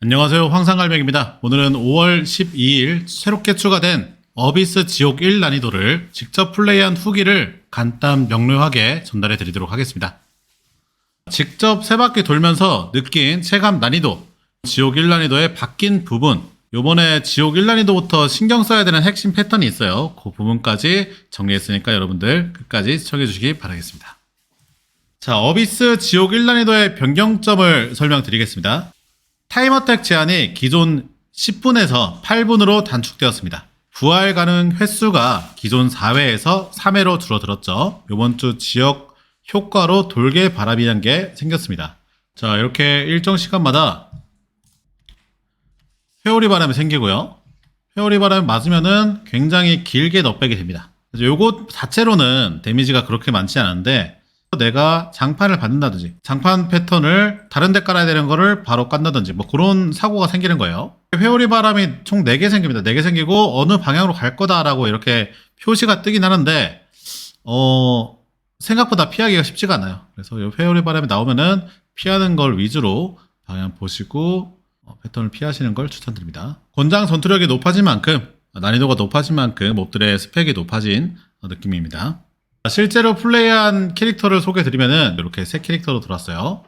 안녕하세요. 황상갈백입니다. 오늘은 5월 12일 새롭게 추가된 어비스 지옥 1 난이도를 직접 플레이한 후기를 간단 명료하게 전달해 드리도록 하겠습니다. 직접 세 바퀴 돌면서 느낀 체감 난이도, 지옥 1 난이도의 바뀐 부분, 요번에 지옥 1 난이도부터 신경 써야 되는 핵심 패턴이 있어요. 그 부분까지 정리했으니까 여러분들 끝까지 시청해 주시기 바라겠습니다. 자, 어비스 지옥 1 난이도의 변경점을 설명드리겠습니다. 타임어택 제한이 기존 10분에서 8분으로 단축되었습니다. 부활 가능 횟수가 기존 4회에서 3회로 줄어들었죠. 이번 주 지역 효과로 돌개 바람이란 게 생겼습니다. 자, 이렇게 일정 시간마다 회오리 바람이 생기고요. 회오리 바람이 맞으면은 굉장히 길게 넉백이 됩니다. 요거 자체로는 데미지가 그렇게 많지 않은데 내가 장판을 받는다든지 장판 패턴을 다른 데 깔아야 되는 거를 바로 깐다든지 뭐 그런 사고가 생기는 거예요. 회오리 바람이 총 4개 생깁니다. 4개 생기고 어느 방향으로 갈 거다라고 이렇게 표시가 뜨긴 하는데 어 생각보다 피하기가 쉽지가 않아요. 그래서 이 회오리 바람이 나오면은 피하는 걸 위주로 방향 보시고 어, 패턴을 피하시는 걸 추천드립니다. 권장 전투력이 높아진 만큼 난이도가 높아진 만큼 몹들의 스펙이 높아진 어, 느낌입니다. 실제로 플레이한 캐릭터를 소개드리면은 이렇게 세 캐릭터로 들어왔어요.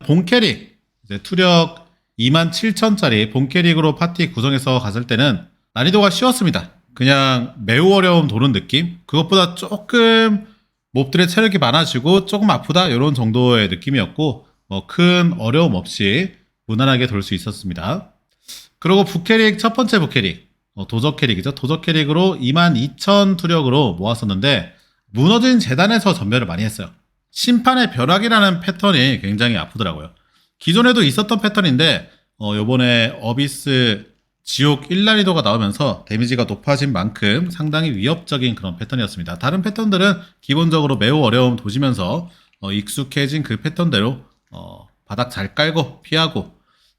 본 캐릭 이제 투력 27,000짜리 본 캐릭으로 파티 구성해서 갔을 때는 난이도가 쉬웠습니다. 그냥 매우 어려움 도는 느낌? 그것보다 조금 몹들의 체력이 많아지고 조금 아프다 이런 정도의 느낌이었고 뭐 큰 어려움 없이 무난하게 돌 수 있었습니다. 그리고 부캐릭 첫 번째 부캐릭 어, 도적 캐릭이죠. 도적 캐릭으로 22,000 투력으로 모았었는데 무너진 재단에서 전멸을 많이 했어요. 심판의 벼락이라는 패턴이 굉장히 아프더라고요. 기존에도 있었던 패턴인데 어, 요번에 어비스 지옥 1난이도가 나오면서 데미지가 높아진 만큼 상당히 위협적인 그런 패턴이었습니다. 다른 패턴들은 기본적으로 매우 어려움 도시면서 어, 익숙해진 그 패턴대로 어, 바닥 잘 깔고 피하고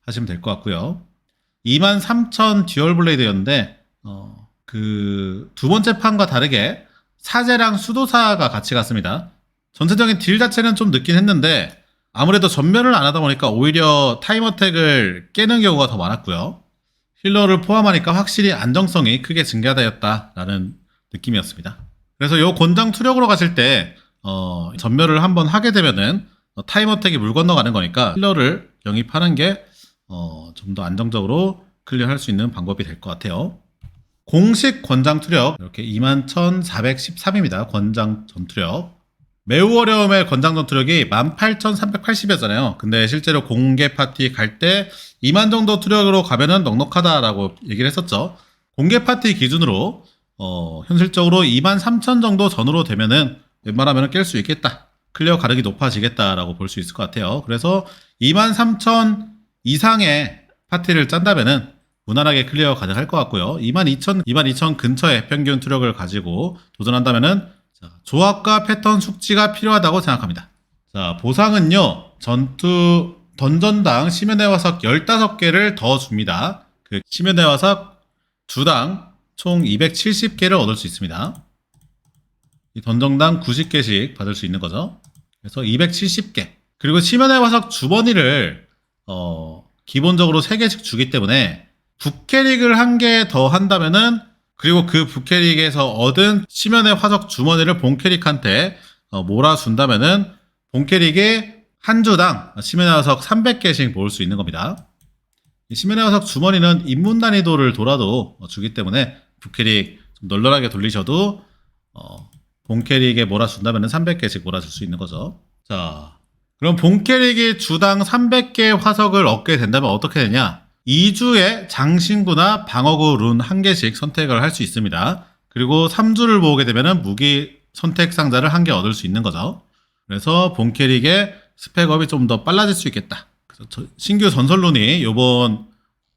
하시면 될 것 같고요. 23,000 듀얼 블레이드였는데 어, 그 두 번째 판과 다르게 사제랑 수도사가 같이 갔습니다. 전체적인 딜 자체는 좀 늦긴 했는데 아무래도 전멸을 안 하다 보니까 오히려 타임 어택을 깨는 경우가 더 많았고요. 힐러를 포함하니까 확실히 안정성이 크게 증가되었다라는 느낌이었습니다. 그래서 요 권장 투력으로 가실 때 어, 전멸을 한번 하게 되면은 어, 타임 어택이 물 건너가는 거니까 힐러를 영입하는 게 어, 좀 더 안정적으로 클리어할 수 있는 방법이 될 것 같아요. 공식 권장 투력 이렇게 21,413입니다. 권장 전투력. 매우 어려움의 권장 전투력이 18,380이었잖아요. 근데 실제로 공개 파티 갈 때 2만 정도 투력으로 가면은 넉넉하다라고 얘기를 했었죠. 공개 파티 기준으로 어, 현실적으로 2만 3천 정도 전후로 되면은 웬만하면 깰 수 있겠다. 클리어 가력이 높아지겠다라고 볼 수 있을 것 같아요. 그래서 2만 3천 이상의 파티를 짠다면은 무난하게 클리어 가능할 것 같고요. 22,000, 22,000 근처의 평균 투력을 가지고 도전한다면은 자, 조합과 패턴 숙지가 필요하다고 생각합니다. 자, 보상은요. 전투 던전당 심연의 화석 15개를 더 줍니다. 그 심연의 화석 두당 총 270개를 얻을 수 있습니다. 이 던전당 90개씩 받을 수 있는 거죠. 그래서 270개. 그리고 심연의 화석 주머니를 어, 기본적으로 3개씩 주기 때문에 북캐릭을 한 개 더 한다면은 그리고 그 북캐릭에서 얻은 심연의 화석 주머니를 본캐릭한테 어, 몰아준다면은 본캐릭의 한 주당 심연의 화석 300개씩 모을 수 있는 겁니다. 이 심연의 화석 주머니는 입문 난이도를 돌아도 어, 주기 때문에 북캐릭 좀 널널하게 돌리셔도 어, 본캐릭에 몰아준다면 300개씩 몰아줄 수 있는 거죠. 자, 그럼 본캐릭이 주당 300개 화석을 얻게 된다면 어떻게 되냐? 2주에 장신구나 방어구 룬 한 개씩 선택을 할 수 있습니다. 그리고 3주를 모으게 되면 무기 선택 상자를 한 개 얻을 수 있는 거죠. 그래서 본 캐릭의 스펙업이 좀 더 빨라질 수 있겠다. 그래서 저- 신규 전설룬이 요번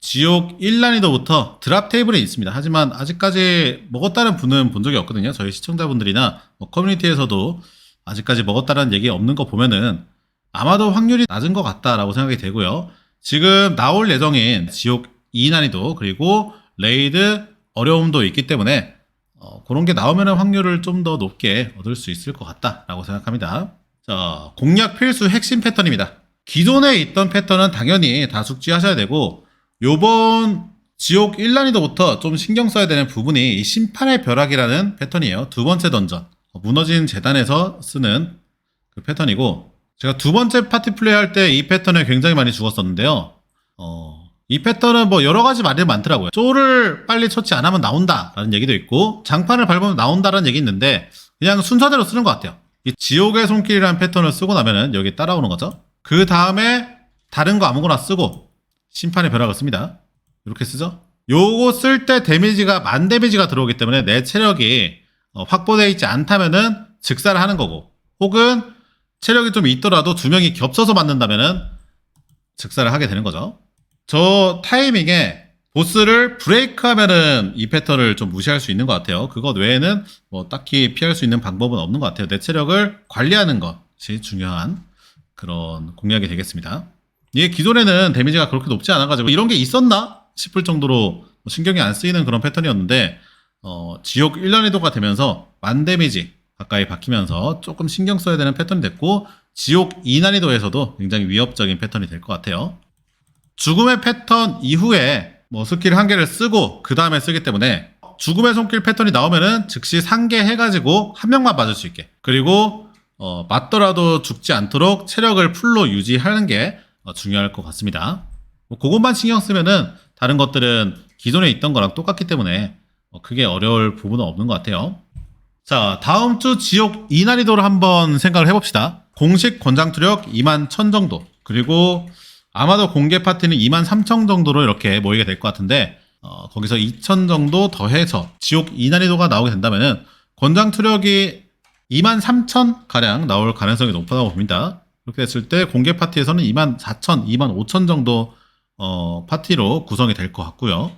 지옥 1난이도부터 드랍 테이블에 있습니다. 하지만 아직까지 먹었다는 분은 본 적이 없거든요. 저희 시청자분들이나 뭐 커뮤니티에서도 아직까지 먹었다는 얘기 없는 거 보면은 아마도 확률이 낮은 것 같다라고 생각이 되고요. 지금 나올 예정인 지옥 2난이도 그리고 레이드 어려움도 있기 때문에 어, 그런 게 나오면 확률을 좀 더 높게 얻을 수 있을 것 같다라고 생각합니다. 자, 공략 필수 핵심 패턴입니다. 기존에 있던 패턴은 당연히 다 숙지하셔야 되고 요번 지옥 1난이도부터 좀 신경 써야 되는 부분이 이 심판의 벼락이라는 패턴이에요. 두 번째 던전. 어, 무너진 재단에서 쓰는 그 패턴이고, 제가 두 번째 파티 플레이 할 때 이 패턴에 굉장히 많이 죽었었는데요. 어, 이 패턴은 뭐 여러 가지 말이 많더라고요. 쪼를 빨리 처치 안 하면 나온다라는 얘기도 있고, 장판을 밟으면 나온다라는 얘기 있는데, 그냥 순서대로 쓰는 것 같아요. 이 지옥의 손길이라는 패턴을 쓰고 나면은 여기 따라오는 거죠. 그 다음에 다른 거 아무거나 쓰고, 심판의 벼락을 씁니다. 이렇게 쓰죠. 요거 쓸 때 데미지가 만 데미지가 들어오기 때문에 내 체력이 어, 확보되어 있지 않다면은 즉사를 하는 거고 혹은 체력이 좀 있더라도 두 명이 겹쳐서 맞는다면은 즉사를 하게 되는 거죠. 저 타이밍에 보스를 브레이크 하면은 이 패턴을 좀 무시할 수 있는 것 같아요. 그것 외에는 뭐 딱히 피할 수 있는 방법은 없는 것 같아요. 내 체력을 관리하는 것이 중요한 그런 공략이 되겠습니다. 이게 기존에는 데미지가 그렇게 높지 않아가지고 이런 게 있었나 싶을 정도로 뭐 신경이 안 쓰이는 그런 패턴이었는데 어, 지옥 1난이도가 되면서 만 데미지 가까이 박히면서 조금 신경 써야 되는 패턴이 됐고 지옥 2난이도에서도 굉장히 위협적인 패턴이 될 것 같아요. 죽음의 패턴 이후에 뭐 스킬 한 개를 쓰고 그 다음에 쓰기 때문에 죽음의 손길 패턴이 나오면은 즉시 상계 해가지고 한 명만 맞을 수 있게 그리고 어, 맞더라도 죽지 않도록 체력을 풀로 유지하는 게 어, 중요할 것 같습니다. 뭐 그것만 신경 쓰면은 다른 것들은 기존에 있던 거랑 똑같기 때문에 어, 크게 어려울 부분은 없는 것 같아요. 자, 다음 주 지옥 2난이도를 한번 생각을 해봅시다. 공식 권장 투력 2만 1000 정도. 그리고 아마도 공개 파티는 2만 3000 정도로 이렇게 모이게 될 것 같은데, 어, 거기서 2000 정도 더해서 지옥 2난이도가 나오게 된다면은 권장 투력이 2만 3000 가량 나올 가능성이 높다고 봅니다. 그렇게 됐을 때 공개 파티에서는 2만 4000, 2만 5000 정도 어, 파티로 구성이 될 것 같고요.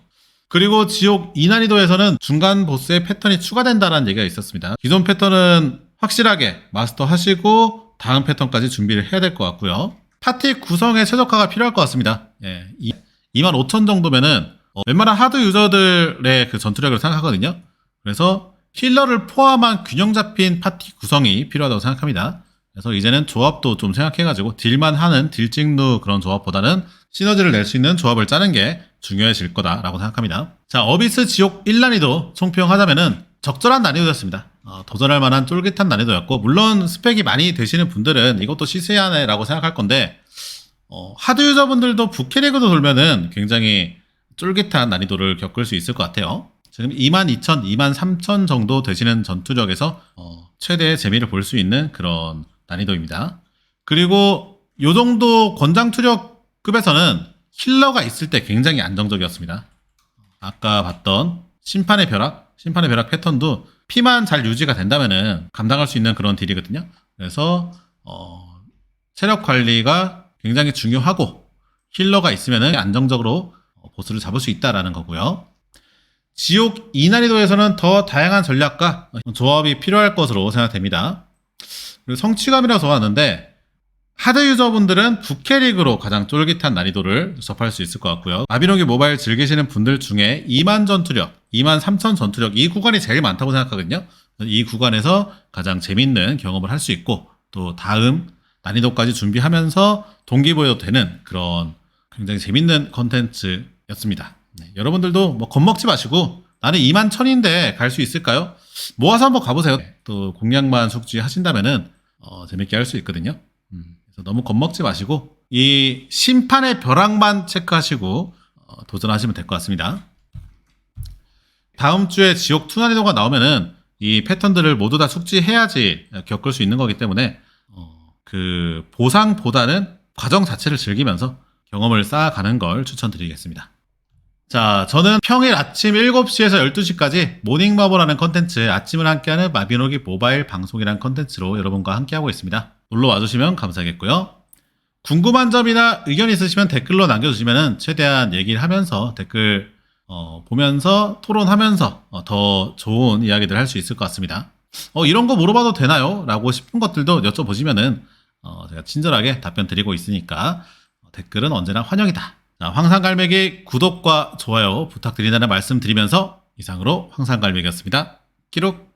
그리고 지옥 2난이도에서는 중간 보스의 패턴이 추가된다는 얘기가 있었습니다. 기존 패턴은 확실하게 마스터 하시고 다음 패턴까지 준비를 해야 될 것 같고요. 파티 구성에 최적화가 필요할 것 같습니다. 예, 2만 5천 정도면은 어, 웬만한 하드 유저들의 그 전투력을 생각하거든요. 그래서 힐러를 포함한 균형 잡힌 파티 구성이 필요하다고 생각합니다. 그래서 이제는 조합도 좀 생각해가지고 딜만 하는 딜찍누 그런 조합보다는 시너지를 낼 수 있는 조합을 짜는 게 중요해질 거다라고 생각합니다. 자, 어비스 지옥 1난이도 총평하자면은 적절한 난이도였습니다. 어, 도전할 만한 쫄깃한 난이도였고 물론 스펙이 많이 되시는 분들은 이것도 시세하네라고 생각할 건데 어, 하드 유저분들도 부캐리그도 돌면은 굉장히 쫄깃한 난이도를 겪을 수 있을 것 같아요. 지금 22,000, 23,000 정도 되시는 전투력에서 어, 최대의 재미를 볼 수 있는 그런 난이도입니다. 그리고 요 정도 권장 투력 급에서는 힐러가 있을 때 굉장히 안정적이었습니다. 아까 봤던 심판의 벼락, 심판의 벼락 패턴도 피만 잘 유지가 된다면은 감당할 수 있는 그런 딜이거든요. 그래서 어, 체력 관리가 굉장히 중요하고 힐러가 있으면은 안정적으로 어, 보스를 잡을 수 있다라는 거고요. 지옥 2난이도에서는 더 다양한 전략과 조합이 필요할 것으로 생각됩니다. 그리고 성취감이라서 하는데 하드 유저분들은 부캐릭으로 가장 쫄깃한 난이도를 접할 수 있을 것 같고요. 마비노기 모바일 즐기시는 분들 중에 2만 전투력, 2만 3천 전투력 이 구간이 제일 많다고 생각하거든요. 이 구간에서 가장 재밌는 경험을 할 수 있고 또 다음 난이도까지 준비하면서 동기부여도 되는 그런 굉장히 재밌는 컨텐츠였습니다. 네, 여러분들도 뭐 겁먹지 마시고 나는 2만 천인데 갈 수 있을까요? 모아서 한번 가보세요. 또 공략만 숙지 하신다면은 어, 재밌게 할 수 있거든요. 음, 너무 겁먹지 마시고 이 심판의 벼락만 체크하시고 어, 도전하시면 될 것 같습니다. 다음 주에 지옥 투난이도가 나오면은 이 패턴들을 모두 다 숙지해야지 겪을 수 있는 거기 때문에 어, 그 보상보다는 과정 자체를 즐기면서 경험을 쌓아가는 걸 추천드리겠습니다. 자, 저는 평일 아침 7시에서 12시까지 모닝마블라는 컨텐츠 아침을 함께하는 마비노기 모바일 방송이라는 컨텐츠로 여러분과 함께하고 있습니다. 놀러 와주시면 감사하겠고요. 궁금한 점이나 의견 있으시면 댓글로 남겨주시면 최대한 얘기를 하면서 댓글 어, 보면서 토론하면서 어, 더 좋은 이야기들 할 수 있을 것 같습니다. 어, 이런 거 물어봐도 되나요? 라고 싶은 것들도 여쭤보시면은 어, 제가 친절하게 답변 드리고 있으니까 어, 댓글은 언제나 환영이다. 자, 황산갈매기 구독과 좋아요 부탁드린다는 말씀 드리면서 이상으로 황산갈매기였습니다. 기록